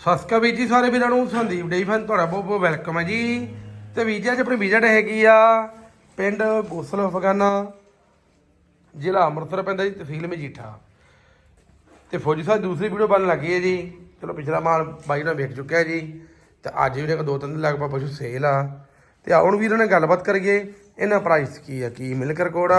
ਸਤਿ ਸ਼੍ਰੀ ਅਕਾਲ ਵੀਰ ਜੀ, ਸਾਰੇ ਵੀਰਾਂ ਨੂੰ ਸੰਦੀਪ ਡੇਈ ਫਨ ਤੁਹਾਡਾ ਬਹੁਤ ਬਹੁਤ ਵੈਲਕਮ ਹੈ ਜੀ। ਤੇ ਵੀਰ ਜੀ, ਅੱਜ ਆਪਣੀ ਵਿਜ਼ਿਟ ਹੈਗੀ ਆ? ਪਿੰਡ ਗੋਸਲ ਅਫਗਾਨਾ, ਜ਼ਿਲ੍ਹਾ ਅੰਮ੍ਰਿਤਸਰ ਪੈਂਦਾ ਜੀ, ਤਹਿਸੀਲ ਮਜੀਠਾ। ਤੇ ਫੌਜੀ ਸਾਹਿਬ, ਦੂਸਰੀ ਵੀਡੀਓ ਬਣਨ ਲੱਗੀ ਹੈ ਜੀ। ਚਲੋ, ਪਿਛਲਾ ਮਾਲ ਬਾਈ ਨਾਲ ਵੇਖ ਚੁੱਕਿਆ ਜੀ। ਤੇ ਅੱਜ ਵੀ ਨੇ ਦੋ ਤਿੰਨ ਦਿਨ ਲਗਭਗ ਪਸ਼ੂ ਸੇਲ ਆ। ਤੇ ਆਉਣ ਵੀਰਾਂ ਨਾਲ ਗੱਲਬਾਤ ਕਰੀਏ। ਇਹਨਾਂ ਪ੍ਰਾਈਸ ਕੀ ਆ ਕੀ ਮਿਲਕ ਰਿਕਾਰਡ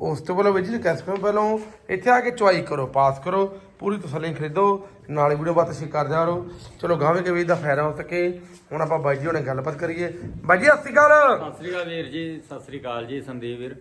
ਉਸ ਤੋਂ ਪਹਿਲਾਂ ਵਿਜਿਟ ਕਰ ਸਕੋ ਪਹਿਲਾਂ ਇੱਥੇ ਆ ਕੇ ਚੁਆਈ ਕਰੋ ਪਾਸ ਕਰੋ ਪੂਰੀ ਤਸੱਲੀ ਖਰੀਦੋ ਨਾਲੇ ਵੀਡੀਓ ਬਾਤ ਅਸੀਂ ਕਰ ਜਾ ਰਹੋ ਚਲੋ ਗਾਵੇਂ ਕੇ ਵੀ ਦਾ ਫਾਇਦਾ ਹੋ ਸਕੇ ਹੁਣ ਆਪਾਂ ਬਾਈ ਜੀ ਹੁਣੇ ਗੱਲਬਾਤ ਕਰੀਏ। ਬਾਈ ਜੀ ਸਤਿ ਸ਼੍ਰੀ ਅਕਾਲ। ਸਤਿ ਸ੍ਰੀ ਅਕਾਲ ਵੀਰ ਜੀ ਸਤਿ ਸ੍ਰੀ ਅਕਾਲ ਜੀ ਸੰਦੀਪ ਵੀਰ।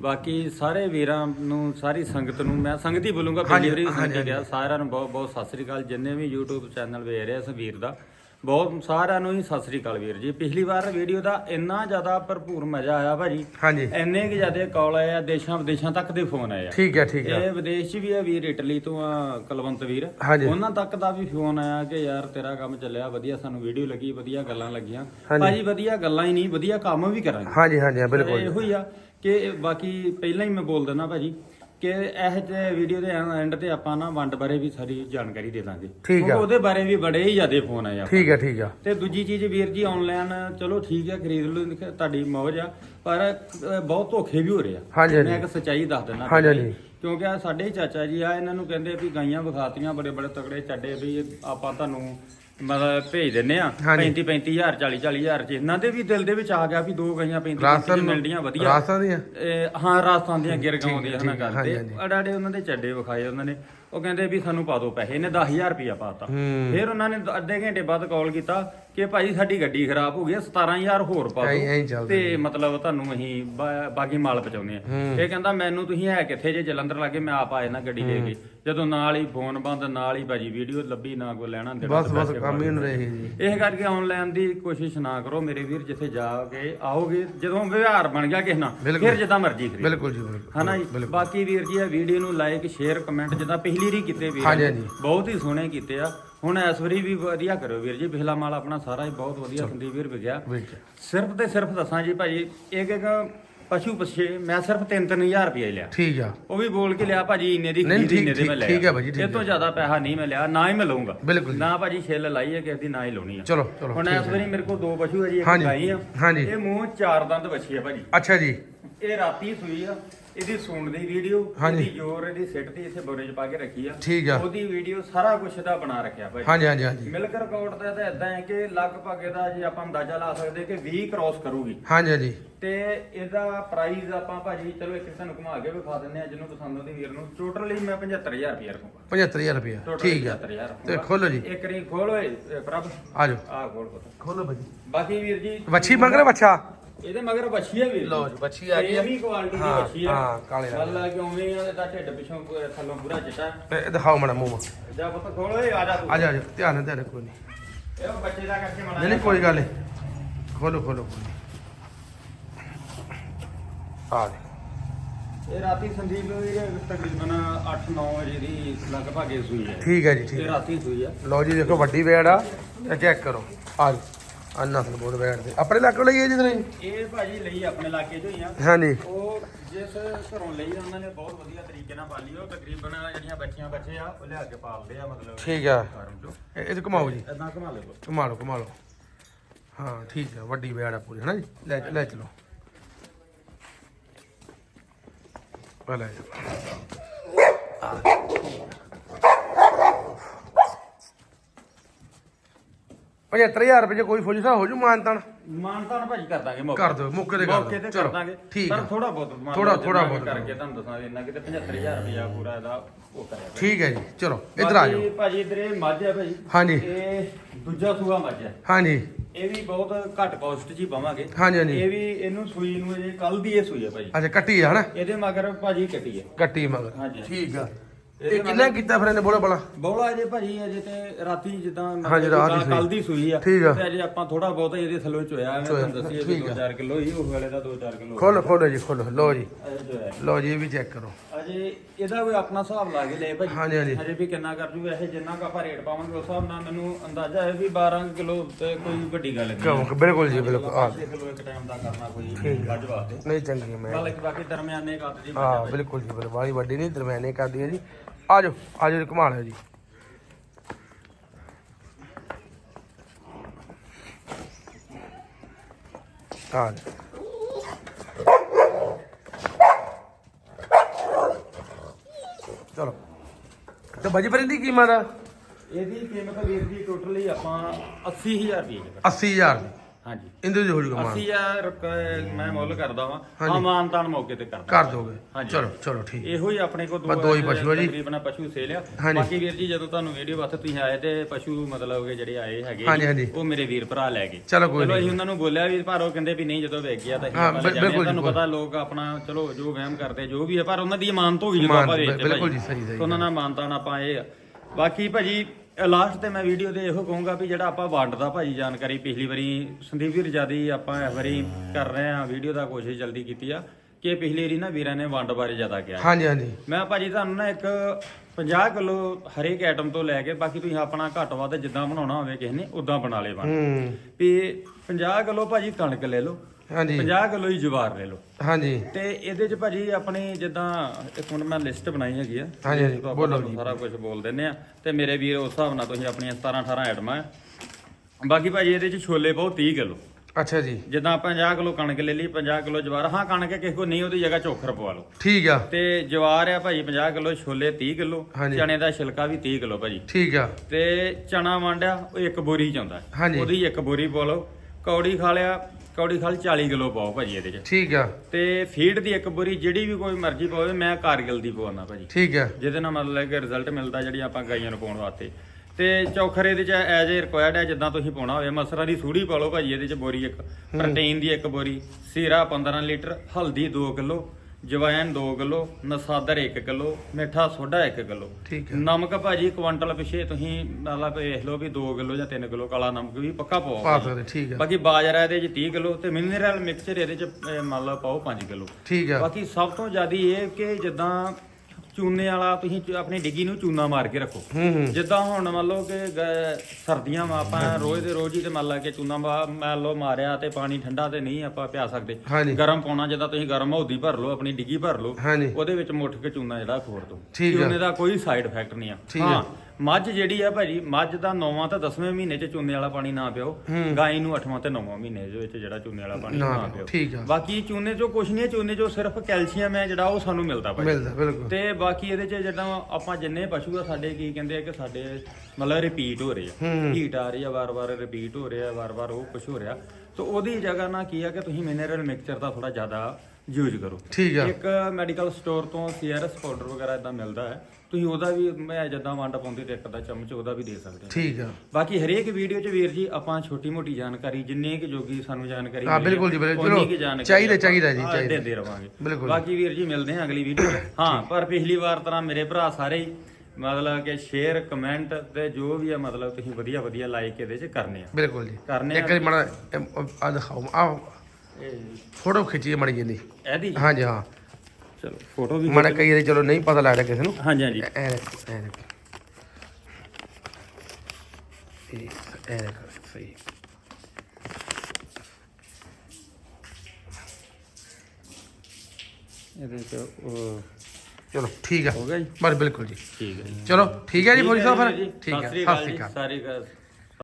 ਬਾਕੀ ਸਾਰੇ ਵੀਰਾਂ ਨੂੰ ਸਾਰੀ ਸੰਗਤ ਨੂੰ ਮੈਂ ਸੰਗਤ ਹੀ ਬੋਲੂੰਗਾ ਪਿਛਲੀ ਵਾਰੀ ਸੰਗਤ ਗਿਆ। ਸਾਰਿਆਂ ਨੂੰ ਬਹੁਤ ਬਹੁਤ ਸਤਿ ਸ੍ਰੀ ਅਕਾਲ। ਜਿੰਨੇ ਵੀ YouTube ਚੈਨਲ ਵੇਖ ਰਹੇ ਆ ਇਸ ਵੀਰ ਦਾ ਬਹੁਤ ਸਾਰਿਆਂ ਨੂੰ ਹੀ ਸਤਿ ਸ੍ਰੀ ਅਕਾਲ ਵੀਰ ਜੀ। ਪਿਛਲੀ ਵਾਰ ਵੀਡੀਓ ਦਾ ਇੰਨਾ ਜ਼ਿਆਦਾ ਭਰਪੂਰ ਮਜ਼ਾ ਆਇਆ ਭਾਜੀ। ਹਾਂਜੀ। ਇੰਨੇ ਕਿ ਜ਼ਿਆਦਾ ਕਾਲ ਆਏ ਆ ਦੇਸ਼ਾਂ ਵਿਦੇਸ਼ਾਂ ਤੱਕ ਦੇ ਫੋਨ ਆਏ ਆ। ਠੀਕ ਹੈ ਠੀਕ ਹੈ ਇਹ ਵਿਦੇਸ਼ 'ਚ ਵੀ ਆ ਵੀਰ ਇਟਲੀ ਤੋਂ ਆ ਕੁਲਵੰਤ ਵੀਰ। ਉਹਨਾਂ ਤੱਕ ਦਾ ਵੀ ਫੋਨ ਆਇਆ ਕਿ ਯਾਰ ਤੇਰਾ ਕੰਮ ਚੱਲਿਆ ਵਧੀਆ ਸਾਨੂੰ ਵੀਡੀਓ ਲੱਗੀ ਵਧੀਆ ਗੱਲਾਂ ਲੱਗੀਆਂ। ਭਾਜੀ ਵਧੀਆ ਗੱਲਾਂ ਹੀ ਨਹੀਂ ਵਧੀਆ ਕੰਮ ਵੀ ਕਰਾਂਗੇ। ਹਾਂਜੀ ਹਾਂਜੀ ਬਿਲਕੁਲ। ਇਹੋ ਹੀ ਆ ਕਿ ਬਾਕੀ ਪਹਿਲਾਂ ਹੀ ਮੈਂ ਬੋਲ ਦਿੰਦਾ ਭਾਜੀ ਕਿ ਇਹ ਜੇ ਵੀਡੀਓ ਦੇ ਐਂਡ ਤੇ ਆਪਾਂ ਨਾ ਵੰਡ ਬਾਰੇ ਵੀ ਸਾਰੀ ਜਾਣਕਾਰੀ ਦੇ ਦਾਂਗੇ ਠੀਕ ਆ। ਕਿਉਂਕਿ ਉਹਦੇ ਬਾਰੇ ਵੀ ਬੜੇ ਹੀ ਜ਼ਿਆਦੇ ਫੋਨ ਆਏ ਆ ਠੀਕ ਹੈ ਠੀਕ ਹੈ ਤੇ ਦੂਜੀ ਚੀਜ਼ ਵੀਰ ਜੀ ਆਨਲਾਈਨ ਚਲੋ ਠੀਕ ਹੈ ਖਰੀਦ ਲਓ ਤੁਹਾਡੀ ਮੌਜ ਆ ਪਰ ਅ, ਬਹੁਤ ਧੋਖੇ ਵੀ ਹੋ ਰਹੇ ਆ ਹਾਂਜੀ, ਹਾਂਜੀ। ਮੈਂ ਇੱਕ ਸੱਚਾਈ ਦੱਸ ਦਿੰਦਾ ਹਾਂਜੀ, ਹਾਂਜੀ। ਕਿਉਂਕਿ ਆ ਸਾਡੇ ਹੀ ਚਾਚਾ ਜੀ ਆ ਇਹਨਾਂ ਨੂੰ ਕਹਿੰਦੇ ਵੀ ਗਾਈਆਂ ਵਿਖਾਤੀਆਂ ਬੜੇ ਬੜੇ ਤਕੜੇ ਚੱਡੇ ਵੀ ਇਹ ਆਪਾਂ ਤੁਹਾਨੂੰ ਮਤਲਬ ਭੇਜ ਦਿੰਨੇ ਆ ਹਾਂਜੀ। 35 35000 40 40000 ਚ। ਇਹਨਾਂ ਦੇ ਵੀ ਦਿਲ ਦੇ ਵਿੱਚ ਆ ਗਿਆ ਵੀ ਦੋ ਗਾਈਆਂ 35 ਰਾਜਸਥਾਨ ਚ ਮਿਲਦੀਆਂ ਵਧੀਆ। ਰਾਜਸਥਾਨ ਦੀਆਂ? ਇਹ ਹਾਂ ਰਾਜਸਥਾਨ ਦੀਆਂ ਗਿਰਗਾਉਂ ਦੀਆਂ ਹਨਾ ਠੀਕ ਹਾਂਜੀ। ਅਡਾੜੇ ਉਹਨਾਂ ਦੇ ਚੱਡੇ ਵਿਖਾਏ ਉਹਨਾਂ ਨੇ। ਉਹ ਕਹਿੰਦੇ ਵੀ ਸਾਨੂੰ ਪਾ ਦਿਓ ਪੈਸੇ ਇਹਨੇ 10000 ਰੁਪਇਆ ਪਾਤਾ। ਫਿਰ ਉਹਨਾਂ ਨੇ ਅੱਧੇ ਘੰਟੇ ਬਾਅਦ ਕਾਲ ਕੀਤਾ ਕਿ ਭਾਈ ਸਾਡੀ ਗੱਡੀ ਖਰਾਬ ਹੋ ਗਈ ਹੈ, 17000 ਹੋਰ ਪਾ ਦਿਓ। ਤੇ ਮਤਲਬ ਤੁਹਾਨੂੰ ਅਸੀਂ ਬਾ- ਬਾਕੀ ਮਾਲ ਪਹੁੰਚਾਉਂਦੇ ਆ। ਇਹ ਕਹਿੰਦਾ ਮੈਨੂੰ ਤੁਸੀਂ ਹੈ ਕਿੱਥੇ ਜੇ ਜਲੰਧਰ ਲਾਗੇ ਮੈਂ ਆਪ ਆਏ ਨਾ ਗੱਡੀ ਲੈ ਕੇ। ਜਦੋਂ ਨਾਲ ਹੀ ਫੋਨ ਬੰਦ ਨਾਲ ਹੀ ਭਾਜੀ ਵੀਡੀਓ ਲੱਭੀ ਨਾ ਕੋਈ ਲੈਣਾ ਦੇਣਾ ਬਸ ਬਸ ਕੰਮ ਹੀ ਰਹੇ ਜੀ। ਇਹ ਕਰਕੇ ਆਨਲਾਈਨ ਦੀ ਕੋਸ਼ਿਸ਼ ਨਾ ਕਰੋ ਮੇਰੇ ਵੀਰ ਜਿੱਥੇ ਜਾਓਗੇ ਆਓਗੇ ਜਦੋਂ ਵਿਵਹਾਰ ਬਣ ਗਿਆ ਕਿਸੇ ਨਾਲ ਬਿਲਕੁਲ। ਫਿਰ ਜਿੱਦਾਂ ਮਰਜ਼ੀ ਖਰੀਦ ਬਿਲਕੁਲ ਜੀ ਬਿਲਕੁਲ। ਹਨਾ ਜੀ? ਬਾਕੀ ਵੀਰ ਜੀ ਇਹ ਵੀਡੀਓ ਨੂੰ ਲਾਈਕ ਸ਼ੇਅਰ ਕਮੈਂਟ ਜਿੱਦਾਂ ਪਿਛਲੀ ਰੀ ਕੀਤੇ ਵੀਰ। ਹਾਂਜੀ, ਹਾਂਜੀ। ਬਹੁਤ ਹੀ ਸੋਹਣੇ ਕੀਤੇ ਆ। ਹੁਣ ਇਸ ਵਾਰੀ ਵੀ ਵਧੀਆ ਕਰਿਓ ਵੀਰ ਜੀ। ਪਿਛਲਾ ਮਾਲ ਆਪਣਾ ਸਾਰਾ ਹੀ ਬਹੁਤ ਵਧੀਆ ਸੰਦੀਪ ਵੀਰ ਵਿਗਿਆ ਸਿਰਫ ਤੇ ਸਿਰਫ ਦੱਸਾਂ ਜੀ ਭਾਜੀ ਇੱਕ ਇੱਕ ਪਸ਼ੂ ਪਛੇ ਮੈਂ ਸਿਰਫ 3-3000 ਰੁਪਏ ਲਿਆ। ਠੀਕ ਆ। ਉਹ ਵੀ ਬੋਲ ਕੇ ਲਿਆ ਭਾਜੀ ਇੰਨੇ ਦੀ ਨਹੀਂ, ਖਰੀਦ ਠੀਕ- ਇੰਨੇ ਦੇ ਮੈਂ ਲਿਆ ਠੀਕ ਹੈ ਭਾਜੀ, ਠੀਕ ਇਹ ਤੋਂ ਜ਼ਿਆਦਾ ਪੈਸਾ ਨਹੀਂ ਮੈਂ ਲਿਆ ਨਾ ਹੀ ਮੈਂ ਬਿਲਕੁਲ ਜੀ। ਨਾ ਭਾਜੀ ਛਿੱਲ ਲਾਈ ਹੈ ਕਿਸੇ ਦੀ ਨਾ ਹੀ ਲਾਉਣੀ ਆ। ਚਲੋ ਚਲੋ ਹੁਣ ਇਸ ਵਾਰੀ ਮੇਰੇ ਕੋਲ ਦੋ ਪਸ਼ੂ ਹੈ ਜੀ ਇੱਕ ਹਾਂਜੀ, ਗਾਈ ਆ। ਹਾਂਜੀ। ਇਹ ਮੂੰਹ ਚਾਰ ਦੰਦ ਵੱਛੀ ਆ ਭਾਜੀ। ਅੱਛਾ ਜੀ। ਇਹ ਰਾਤੀ ਸੂਈ ਆ। ਇਹਦੀ ਸੂਣ ਦੀ ਵੀਡੀਓ ਹਾਂਜੀ। ਇਹਦੀ ਜੋਰ ਇਹਦੀ ਸਿੱਟ ਦੀ ਇੱਥੇ ਬੋਰੇ 'ਚ ਪਾ ਕੇ ਰੱਖੀ ਆ। ਠੀਕ ਆ। ਉਹਦੀ ਵੀਡੀਓ ਸਾਰਾ ਕੁਝ ਦਾ ਬਣਾ ਰੱਖਿਆ ਭਾਜੀ ਹਾਂਜੀ ਹਾਂਜੀ ਹਾਂਜੀ। ਮਿਲਕ ਰਿਕਾਰਡ ਦਾ ਤਾਂ ਇਦਾਂ ਹੈ ਕਿ ਲਗਭਗ ਇਹਦਾ ਜੇ ਆਪਾਂ ਅੰਦਾਜ਼ਾ ਲਾ ਸਕਦੇ ਕਿ 20 ਕ੍ਰਾਸ ਕਰੂਗੀ। ਹਾਂਜੀ ਹਾਂਜੀ। ਤੇ ਇਹਦਾ ਪ੍ਰਾਈਸ ਆਪਾਂ ਭਾਜੀ ਚਲੋ ਇੱਕ ਤੁਹਾਨੂੰ ਘੁਮਾ ਕੇ ਵਿਖਾ ਦਿੰਨੇ ਆ ਜਿਹਨੂੰ ਪਸੰਦ ਆਉਂਦੀ ਵੀਰ ਨੂੰ। ਟੋਟਲੀ ਮੈਂ 75000 ਰੁਪਏ ਰੱਖੂੰਗਾ। 75000 ਰੁਪਏ Total ਠੀਕ ਆ। 75000 ਤੇ ਖੋਲੋ ਜੀ। ਇੱਕ ਰੀ ਖੋਲ ਓਏ ਇਹ ਪ੍ਰਭ। ਆ ਜਾਓ। ਆ ਖੋਲ ਪੁੱਤ। ਖੋਲੋ ਭਾਜੀ। ਬਾਕੀ ਵੀਰ ਜੀ ਵੱਛੀ ਮੰਗ ਰਿਹਾ ਬੱਚਾ ਇਹਦੇ ਮਗਰ ਵੱਛੀ ਹੈ ਜੀ। ਲਓ ਜੀ, ਵੱਛੀ ਆ ਗਈ ਆ। ਇਹ ਵੀ ਕੁਆਲਿਟੀ ਦੀ ਹਾਂ, ਵੱਛੀ ਹੈ ਹਾਂ, ਕਾਲੇ ਰੰਗ ਗੱਲ ਆ ਕਿ ਉਵੇਂ ਹੀ ਆ, ਇਹਦਾ ਢਿੱਡ ਪਿੱਛੋਂ ਥੱਲੋਂ ਪੂਰਾ ਚਿੱਟਾ। ਇਹ ਦਿਖਾਓ ਮੜਾ ਮੂੰਹ ਜਾ ਪੁੱਤ ਖੋਲ ਓਏ ਆ ਜਾ ਤੂੰ। ਆ ਜਾ ਆ ਜਾ ਧਿਆਨ ਨਾਲ ਧਿਆਨ ਨਾਲ, ਕੋਈ ਨਹੀਂ। ਇਹ ਬੱਚੇ ਦਾ ਕਰਕੇ ਮਣਾ ਨਹੀਂ ਨਹੀਂ ਕੋਈ ਗੱਲ ਨਹੀਂ। ਖੋਲੋ ਖੋਲੋ ਖੋਲੋ ਆ ਦੇ। ਇਹ ਰਾਤੀ ਸੰਦੀਪ ਵੀਰ ਤਕਰੀਬਨ 8-9 ਵਜੇ ਦੀ ਲਗਭਗ ਇਹ ਸੂਈ ਹੈ। ਠੀਕ ਹੈ ਜੀ ਠੀਕ ਇਹ ਹੈ ਰਾਤੀ ਸੂਈ ਆ ਲਓ ਜੀ ਦੇਖੋ ਵੱਡੀ ਵੇੜ ਆ ਚੈੱਕ ਕਰੋ। ਆ ਜੀ ਅੰਨਾ ਬਹੁਤ ਬੈਠਦੇ ਆਪਣੇ ਇਲਾਕੇ ਲਈ ਹੈ ਜਿਸਨੇ ਇਹ ਭਾਜੀ ਲਈ ਆਪਣੇ ਇਲਾਕੇ ਚੋਂ ਹੀ ਆ। ਹਾਂਜੀ। ਉਹ ਜਿਸ ਘਰੋਂ ਲਈ ਆ, ਉਹਨਾਂ ਨੇ ਬਹੁਤ ਵਧੀਆ ਤਰੀਕੇ ਨਾਲ ਪਾਲੀ ਉਹ ਤਕਰੀਬਨ ਜਿਹੜੀਆਂ ਬੱਚੀਆਂ ਬੱਚੇ ਆ ਉਹ ਲਿਆ ਕੇ ਪਾਲਦੇ ਆ ਮਤਲਬ ਠੀਕ ਆ। ਫਾਰਮ ਚੋਂ। ਇਹ- ਇਹ ਤੇ ਘੁਮਾਓ ਜੀ। ਇਦਾਂ ਘਮਾ ਲਓ। ਘੁਮਾ ਲਓ ਘੁਮਾ ਲਓ ਹਾਂ ਠੀਕ ਆ ਵੱਡੀ ਬੈੜ ਆ ਪੂਰੀ ਹਨਾ ਜੀ? ਲੈ ਲੈ ਚਲੋ। ਆ ਲੈ ਜਾਓ। ਆ। 75000 ਰੁਪਏ ਚ ਕੋਈ ਫੌਜੀ ਸਾਹਿਬ ਹੋ ਜੂ ਮਾਨਤਾਨ ਮਾਨਤਾਨ ਭਾਜੀ ਕਰ ਦਾਂਗੇ ਮੌਕੇ ਕਰ ਦਿਓ ਮੌਕੇ ਤੇ ਕਰ ਚਲੋ ਦਾਂਗੇ। ਠੀਕ ਥੋੜਾ ਬਹੁਤ ਮੰਨ ਕਰਕੇ ਤੁਹਾਨੂੰ ਦੱਸਾਂ ਇੰਨਾ ਕਿਤੇ 75000 ਰੁਪਇਆ ਪੂਰਾ ਇਹਦਾ ਉਹ ਕਰਿਆ ਠੀਕ ਹੈ ਜੀ ਚਲੋ ਇਧਰ ਆ ਜਾਓ। ਬਾਕੀ ਇਧਰ ਇਹ ਮੱਝ ਹੈ ਭਾਜੀ। ਹਾਂਜੀ। ਇਹ ਦੂਜਾ ਸੂਆ ਮੱਝ ਹੈ ਹਾਂਜੀ। ਇਹ ਵੀ ਬਹੁਤ ਘੱਟ ਕਾਸਟ 'ਚ ਪਾਵਾਂਗੇ। ਹਾਂਜੀ, ਹਾਂਜੀ। ਇਹ ਵੀ ਇਹਨੂੰ ਸੂਈ ਨੂੰ ਇਹ ਕੱਲ ਦੀ ਇਹ ਸੂਈ ਹੈ ਭਾਜੀ। ਅੱਛਾ ਕੱਟੀ ਆ ਹਨਾ? ਇਹਦੇ ਮਗਰ ਭਾਜੀ ਕੱਟੀ ਹੈ ਕੱਟੀ ਮਗਰ। ਹਾਂਜੀ। ਠੀਕ ਆ। ਇਹ ਕਿੰਨਾ ਕੀਤਾ ਫਿਰ ਇਹਨੇ ਬੋਲਾ ਬਲਾ? ਬੌਲਾ ਅਜੇ ਭਾਜੀ ਅਜੇ ਤੇ ਰਾਤੀ ਜਿੱਦਾਂ ਹਾਂਜੀ, ਰਾਤ ਦੀ ਸੂਈ। ਕੱਲ ਦੀ ਸੂਈ ਆ। ਠੀਕ ਆ। ਤੇ ਅਜੇ ਆਪਾਂ ਥੋੜਾ ਬਹੁਤ ਇਹਦੇ ਥੱਲੋਂ ਚੋਇਆ ਮੈਂ ਤੁਹਾਨੂੰ ਦੱਸੀ ਆ। 2-4 ਕਿਲੋ ਹੀ ਉਸ ਵੇਲੇ ਦਾ 2-4 ਕਿਲੋ। ਖੋਲੋ ਖੋਲੋ ਜੀ ਖੋਲੋ ਲਓ ਜੀ। ਅਜੇ ਚੋਇਆ। ਲਓ ਜੀ ਇਹ ਵੀ ਚੈੱਕ ਕਰੋ। ਅਜੇ ਇਹਦਾ ਕੋਈ ਆਪਣਾ ਹਿਸਾਬ ਲਾ ਕੇ ਲੈ ਭਾਜੀ। ਹਾਂਜੀ, ਹਾਂਜੀ। ਅਜੇ ਵੀ ਕਿੰਨਾ ਕਰ ਜੂ ਵੈਸੇ ਜਿੰਨਾ ਕੁ ਆਪਾਂ ਰੇਟ ਪਾਵਾਂਗੇ ਉਸ ਹਿਸਾਬ ਨਾਲ ਮੈਨੂੰ ਅੰਦਾਜ਼ਾ ਹੈ ਵੀ 12 ਕਿਲੋ ਤੇ ਕੋਈ ਵੱਡੀ ਗੱਲ ਨਹੀਂ। ਕਿਉਂ ਬਿਲਕੁਲ ਜੀ ਬਿਲਕੁਲ। ਆ 5 ਕਿਲੋ ਇੱਕ ਟਾਈਮ ਦਾ ਕਰਨਾ ਕੋਈ। ਗੱਜ ਵਾਸਤੇ। ਨਹੀਂ ਚੰਗੀ ਮੈਂ। ਬਾਕੀ ਬਾਕੀ ਦਰਮਿਆਨੇ ਕੱਦ ਦੀ ਹਾਂ ਬਿਲਕੁਲ ਜੀ ਬਿਲਕੁਲ। ਬਾਈ ਵੱਡੀ ਨਹੀਂ ਦਰਮਿਆਨੇ ਕਰਦੀ ਹੈ ਜੀ। ਆ ਜਾਓ ਆ ਜਾਓ ਘੁਮਾ ਲਿਓ ਜੀ। ਆ ਜਾਓ ਚਲੋ। ਤੇ ਬਾਜੀ ਫਿਰ ਕੀਮਤ? ਆ ਇਹਦੀ ਕੀਮਤ ਵੀਰ ਜੀ ਟੋਟਲੀ ਆਪਾਂ 80000 ਰੁਪਏ 80000 ਦੀ। ਹਾਂਜੀ ਇਹਦੇ ਚ ਹੋ ਜਾਊਗਾ ਮਾਨ 80000 ਰੁਪਏ ਮੈਂ ਮੁੱਲ ਕਰਦਾ ਵਾਂ। ਹਾਂ ਮਾਨਤਾਨ ਮੌਕੇ ਤੇ ਕਰਦਾ ਕਰ ਦੋਗੇ ਹਾਂਜੀ। ਚਲੋ ਚਲੋ ਠੀਕ ਇਹੋ ਹੀ ਆਪਣੇ ਕੋਲ ਬਸ ਦੋ ਹੀ ਪਸ਼ੂ ਆ ਜੀ। ਤਕਰੀਬਨ ਪਸ਼ੂ ਸੇ ਲਿਆ ਹਾਂਜੀ। ਬਾਕੀ ਵੀਰ ਜੀ ਜਦੋਂ ਤੁਹਾਨੂੰ ਵੀਡੀਓ ਵਾਸਤੇ ਤੁਸੀਂ ਆਏ ਤੇ ਪਸ਼ੂ ਮਤਲਬ ਕਿ ਜਿਹੜੇ ਆਏ ਹੈਗੇ ਹਾਂਜੀ, ਹਾਂਜੀ। ਉਹ ਮੇਰੇ ਵੀਰ ਭਰਾ ਲੈ ਗਏ ਚਲੋ ਕੋਈ ਚਲੋ ਨਹੀਂ ਅਸੀਂ ਉਹਨਾਂ ਨੂੰ ਬੋਲਿਆ ਵੀ ਪਰ ਉਹ ਕਹਿੰਦੇ ਵੀ ਨਹੀਂ ਜਦੋਂ ਵੇਖ ਗਿਆ ਤਾਂ ਅਸੀਂ ਹਾਂ, ਆਪਾਂ ਬਿਲ- ਲੈ ਜਾਂਦੇ ਹਾਂ। ਬਿਲਕੁਲ, ਤੁਹਾਨੂੰ। ਪਤਾ ਲੋਕ ਆਪਣਾ ਚਲੋ ਜੋ ਵਹਿਮ ਕਰਦੇ ਜੋ ਵੀ ਹੈ ਪਰ ਉਹਨਾਂ ਦੀ ਇਮਾਨਤ ਹੋ ਗਈ ਜਦੋਂ ਇਮਾਨਤ, ਆਪਾਂ ਵੇਚਦੇ ਬਿਲਕੁਲ। ਜੀ, ਸਹੀ, ਸਹੀ ਉਹਨਾਂ ਨਾਲ ਮਾਨਤਾ ਨਾਲ ਆਪਾਂ ਇਹ ਆ। ਬਾਕੀ ਭਾਜੀ ਲਾਸਟ ਤੇ ਮੈਂ ਵੀਡੀਓ ਤੇ ਇਹੋ ਕਹੂੰਗਾ ਵੀ ਜਿਹੜਾ ਆਪਾਂ ਵੰਡ ਦਾ ਭਾਜੀ ਜਾਣਕਾਰੀ ਪਿਛਲੀ ਵਾਰੀ ਸੰਦੀਪ ਵੀਰ ਜਿਆਦੀ ਆਪਾਂ ਇਸ ਵਾਰੀ ਕਰ ਰਹੇ ਆ ਵੀਡੀਓ ਦਾ ਕੋਸ਼ਿਸ਼ ਜਲਦੀ ਕੀਤੀ ਆ ਕਿ ਪਿਛਲੀ ਵਾਰੀ ਨਾ ਵੀਰਾਂ ਨੇ ਵੰਡ ਬਾਰੇ ਜ਼ਿਆਦਾ ਕਿਹਾ। ਹਾਂਜੀ ਹਾਂਜੀ। ਮੈਂ ਭਾਜੀ ਤੁਹਾਨੂੰ ਨਾ ਇੱਕ 50 ਕਿਲੋ ਹਰੇਕ ਆਈਟਮ ਤੋਂ ਲੈ ਕੇ ਬਾਕੀ ਤੁਸੀਂ ਆਪਣਾ ਘੱਟ ਵੱਧ ਜਿੱਦਾਂ ਬਣਾਉਣਾ ਹੋਵੇ ਕਿਸੇ ਨੇ ਉਦਾਂ ਬਣਾ ਲੇ ਬਣ ਵੀ 50 ਕਿਲੋ ਭਾਜੀ ਕਣਕ ਲੈ ਲਓ। ਹਾਂਜੀ। 50 ਕਿਲੋ ਹੀ ਜਵਾਰ ਲੈ ਲਓ। ਹਾਂਜੀ। ਤੇ ਇਹਦੇ ਚ ਭਾਜੀ ਆਪਣੀ ਜਿੱਦਾਂ ਇੱਕ ਮਿੰਟ ਮੈਂ ਲਿਸਟ ਬਣਾਈ ਹੈਗੀ ਆ। ਹਾਂਜੀ, ਬੋਲੋ ਤੁਹਾਨੂੰ ਸਾਰਾ ਕੁਝ ਬੋਲ ਦਿੰਨੇ ਆ। ਤੇ ਮੇਰੇ ਵੀਰ ਉਸ ਹਿਸਾਬ ਨਾਲ ਤੁਸੀਂ ਆਪਣੀਆਂ 17 18 ਆਈਟਮਾਂ। ਬਾਕੀ ਭਾਜੀ ਇਹਦੇ ਚ ਛੋਲੇ ਪਾਓ 30 ਕਿਲੋ। ਅੱਛਾ ਜੀ। ਜਿੱਦਾਂ 50 ਕਿਲੋ ਕਣਕ ਲੈ ਲਈ 50 ਕਿਲੋ ਜਵਾਰ। ਹਾਂ ਕਣਕ ਕਿਸੇ ਕੋ ਨਹੀਂ ਉਹਦੀ ਜਗ੍ਹਾ ਚੋਖਰ ਪਵਾ ਲਓ। ਠੀਕ ਆ। ਤੇ ਜਵਾਰ ਆ ਭਾਜੀ 50 ਕਿਲੋ ਛੋਲੇ 30 ਕਿਲੋ। ਚਣੇ ਦਾ ਛਿਲਕਾ ਵੀ 30 ਕਿਲੋ ਭਾਜੀ। ਠੀਕ ਆ। ਤੇ ਚਣਾ ਵਾਂਡਿਆ ਉਹ ਇੱਕ ਬੋਰੀ ਚ ਆਉਂਦਾ। ਉਹਦੀ ਇੱਕ ਬੋਰੀ ਪਾ ਲਓ। ਕੌੜੀ ਖਾ ਲਿਆ ਕੌੜੀ ਖਾਲ 40 ਕਿਲੋ ਪਾਓ ਭਾਜੀ ਇਹਦੇ ਚ। ਠੀਕ ਆ। ਤੇ ਫੀਡ ਦੀ ਇੱਕ ਬੋਰੀ ਜਿਹੜੀ ਵੀ ਕੋਈ ਮਰਜ਼ੀ ਪਾਵੇ ਮੈਂ ਕਾਰਗਿਲ ਦੀ ਪਵਾਉਣਾ ਭਾਜੀ। ਠੀਕ ਆ। ਜਿਹਦੇ ਨਾਲ ਮਤਲਬ ਕਿ ਰਿਜ਼ਲਟ ਮਿਲਦਾ ਜਿਹੜੀ ਆਪਾਂ ਗਾਈਆਂ ਨੂੰ ਪਾਉਣ ਵਾਸਤੇ। ਤੇ ਚੌਖਰ ਇਹਦੇ ਚ ਐਜ ਏ ਰਿਕੁਆਇਰਡ ਹੈ ਜਿੱਦਾਂ ਤੁਸੀਂ ਪਾਉਣਾ ਹੋਵੇ ਮਸਰਾ ਦੀ ਸੂੜੀ ਪਾ ਲਓ ਭਾਜੀ ਇਹਦੇ ਚ ਬੋਰੀ ਇੱਕ ਪ੍ਰੋਟੀਨ ਦੀ ਇੱਕ ਬੋਰੀ ਸੀਰਾ 15 ਲੀਟਰ ਹਲਦੀ 2 ਕਿਲੋ ਜਵੈਨ 2 ਕਿਲੋ ਨਸਾਦਰ 1 ਕਿਲੋ ਮਿੱਠਾ ਸੋਡਾ 1 ਕਿਲੋ। ਠੀਕ ਆ ਨਮਕ ਭਾਜੀ ਕੁਆਂਟਲ ਪਿਛੇ ਤੁਸੀਂ ਮਤਲਬ ਵੇਖ ਲਓ ਵੀ 2 ਕਿਲੋ ਜਾਂ 3 ਕਿਲੋ ਕਾਲਾ ਨਮਕ ਵੀ ਪੱਕਾ ਪਾਓ ਪਾ ਸਕਦੇ ਠੀਕ ਆ ਬਾਕੀ ਬਾਜਰਾ ਇਹਦੇ ਚ 30 ਕਿਲੋ ਤੇ ਮਿਨਰਲ ਮਿਕਸਚਰ ਇਹਦੇ ਚ ਲਓ ਪਾਓ 5 ਕਿਲੋ। ਠੀਕ ਆ ਬਾਕੀ ਸਭ ਤੋਂ ਜ਼ਿਆਦੀ ਇਹ ਕਿ ਜਿੱਦਾਂ ਚੂਨੇ ਵਾਲਾ ਤੁਸੀਂ ਚ- ਆਪਣੀ ਡਿੱਗੀ ਨੂੰ ਚੂਨਾ ਮਾਰ ਕੇ ਰੱਖੋ। ਜਿੱਦਾਂ ਹੁਣ ਮੰਨ ਲਓ ਕਿ ਗ- ਸਰਦੀਆਂ ਵਾ ਆਪਾਂ ਰੋਜ਼ ਦੇ ਰੋਜ਼ ਹੀ ਤੇ ਮੰਨ ਲਾ ਕੇ ਚੂਨਾ ਮਾ- ਮੰਨ ਲਓ ਮਾਰਿਆ ਤੇ ਪਾਣੀ ਠੰਡਾ ਤੇ ਨਹੀਂ ਆਪਾਂ ਪਿਆ ਸਕਦੇ। ਹਾਂਜੀ। ਗਰਮ ਪਾਉਣਾ ਜਿੱਦਾਂ ਤੁਸੀਂ ਗਰਮ ਹੌਦੀ ਭਰ ਲਓ ਆਪਣੀ ਡਿੱਗੀ ਭਰ ਲਓ ਹਾਂਜੀ। ਉਹਦੇ ਵਿੱਚ ਮੁੱਠ ਕੇ ਚੂਨਾ ਜਿਹੜਾ ਖੋਰ ਦੋ। ਠੀਕ ਆ। ਚੂਨੇ ਦਾ ਕੋਈ ਸਾਈਡ ਇਫੈਕਟ ਨਹੀਂ ਆ। ਠੀਕ ਹਾਂ। ਮੱਝ ਜਿਹੜੀ ਆ ਭਾਜੀ ਮੱਝ ਦਾ 9ਵਾਂ ਤੇ 10ਵੇਂ ਮਹੀਨੇ ਚ ਚੂਨੇ ਵਾਲਾ ਪਾਣੀ ਨਾ ਪਿਓ ਗਾਈ ਨੂੰ 8ਵਾਂ ਤੇ 9ਵਾਂ ਮਹੀਨੇ ਦੇ ਵਿੱਚ ਜਿਹੜਾ ਚੂਨੇ ਵਾਲਾ ਪਾਣੀ ਨਾ ਨਾ ਪਿਓ, ਠੀਕ ਆ। ਬਾਕੀ ਚੂਨੇ ਚੋਂ ਕੁਝ ਨਹੀਂ ਹੈ ਚੂਨੇ ਚੋਂ ਸਿਰਫ ਕੈਲਸ਼ੀਅਮ ਹੈ ਜਿਹੜਾ ਉਹ ਸਾਨੂੰ ਮਿਲਦਾ ਭਾਜੀ। ਮਿਲਦਾ ਬਿਲਕੁਲ। ਤੇ ਬਾਕੀ ਇਹਦੇ ਚ ਜਦੋਂ ਆਪਾਂ ਜਿੰਨੇ ਪਸ਼ੂ ਆ ਸਾਡੇ ਕੀ ਕਹਿੰਦੇ ਆ ਕਿ ਸਾਡੇ ਮਤਲਬ ਰਿਪੀਟ ਹੋ ਰਹੇ ਆ। ਹੀਟ ਆ ਰਹੀ ਆ ਵਾਰ-ਵਾਰ ਰਿਪੀਟ ਹੋ ਰਿਹਾ ਵਾਰ-ਵਾਰ ਉਹ ਕੁਝ ਹੋ ਰਿਹਾ। ਤਾਂ ਉਹਦੀ ਜਗ੍ਹਾ ਨਾਲ ਕੀ ਆ ਕਿ ਤੁਸੀਂ ਮਿਨਰਲ ਮਿਕਸਚਰ ਦਾ ਥੋੜਾ ਜ਼ਿਆਦਾ ਯੂਜ਼ ਕਰੋ। ਠੀਕ ਆ। ਇੱਕ ਮੈਡੀਕਲ ਸਟੋਰ ਤੋਂ ਸੀਆਰਐਸ ਪਾਊਡਰ ਵਗੈਰਾ ਇਦਾਂ ਮਿਲਦਾ ਹੈ। ਤੁਸੀਂ ਉਹਦਾ ਵੀ ਮੈਂ ਜਦਾਂ ਵੰਡ ਪਾਉਂਦੀ ਤੇ ਇੱਕ ਦਾ ਚਮਚ ਉਹਦਾ ਵੀ ਦੇ ਸਕਦੇ ਹੋ। ਠੀਕ ਆ। ਬਾਕੀ ਹਰੇਕ ਵੀਡੀਓ 'ਚ ਵੀਰ ਜੀ ਆਪਾਂ ਛੋਟੀ ਮੋਟੀ ਜਾਣਕਾਰੀ ਜਿੰਨੇ ਕਿ ਜੋਗੀ ਸਾਨੂੰ ਜਾਣਕਾਰੀ ਹਾਂ, ਬਿਲਕੁਲ ਜੀ, ਬਿਲਕੁਲ। ਚਲੋ, ਚਾਹੀਦਾ, ਚਾਹੀਦਾ ਜੀ, ਚਾਹੀਦਾ। ਦਿੰਦੇ ਰਵਾਂਗੇ। ਬਿਲਕੁਲ। ਬਾਕੀ ਵੀਰ ਜੀ ਮਿਲਦੇ ਹਾਂ ਅਗਲੀ ਵੀਡੀਓ 'ਚ। ਹਾਂ ਪਰ ਪਿਛਲੀ ਵਾਰ ਤਰ੍ਹਾਂ ਮੇਰੇ ਭਰਾ ਸਾਰੇ ਹੀ ਮਤਲਬ ਕਿ ਸ਼ੇਅਰ ਕਮੈਂਟ ਤੇ ਜੋ ਵੀ ਆ ਮਤਲਬ ਤੁਸੀਂ ਵਧੀਆ ਵਧੀਆ ਲਾਈਕ ਇਹਦੇ 'ਚ ਕਰਨੇ ਆ। ਬਿਲਕੁਲ ਜੀ। ਕਰਨੇ ਆ। ਇੱਕ ਮੜਾ ਆ ਦਿਖਾਓ ਆ ਫੋਟੋ ਖਿੱਚੀ ਮੜੀ ਜੀ ਇਹਦੀ। ਹਾਂਜੀ ਹਾਂ। ਚਲੋ ਫੋਟੋ ਵੀ ਮੜਾ ਕਈ ਵਾਰੀ ਚਲੋ ਨਹੀਂ ਪਤਾ ਲੱਗਦਾ ਕਿਸੇ ਨੂੰ। ਹਾਂਜੀ ਹਾਂਜੀ। ਐ ਐ ਰੱਖੋ ਐ ਰੱਖੋ ਇਹ ਐ ਰੱਖੋ ਸਹੀ। ਇਹਦੇ 'ਚ ਉਹ ਚਲੋ ਠੀਕ ਆ। ਹੋ ਗਿਆ ਜੀ? ਬਸ ਬਿਲਕੁਲ ਜੀ। ਠੀਕ ਹੈ ਚਲੋ ਠੀਕ ਹੈ ਜੀ ਫੌਜੀ ਸਾਹਿਬ ਫਿਰ? ਠੀਕ ਹੈ ਸਤਿ ਸ੍ਰੀ ਅਕਾਲ ਸ਼੍ਰੀ ਸਾਰੇ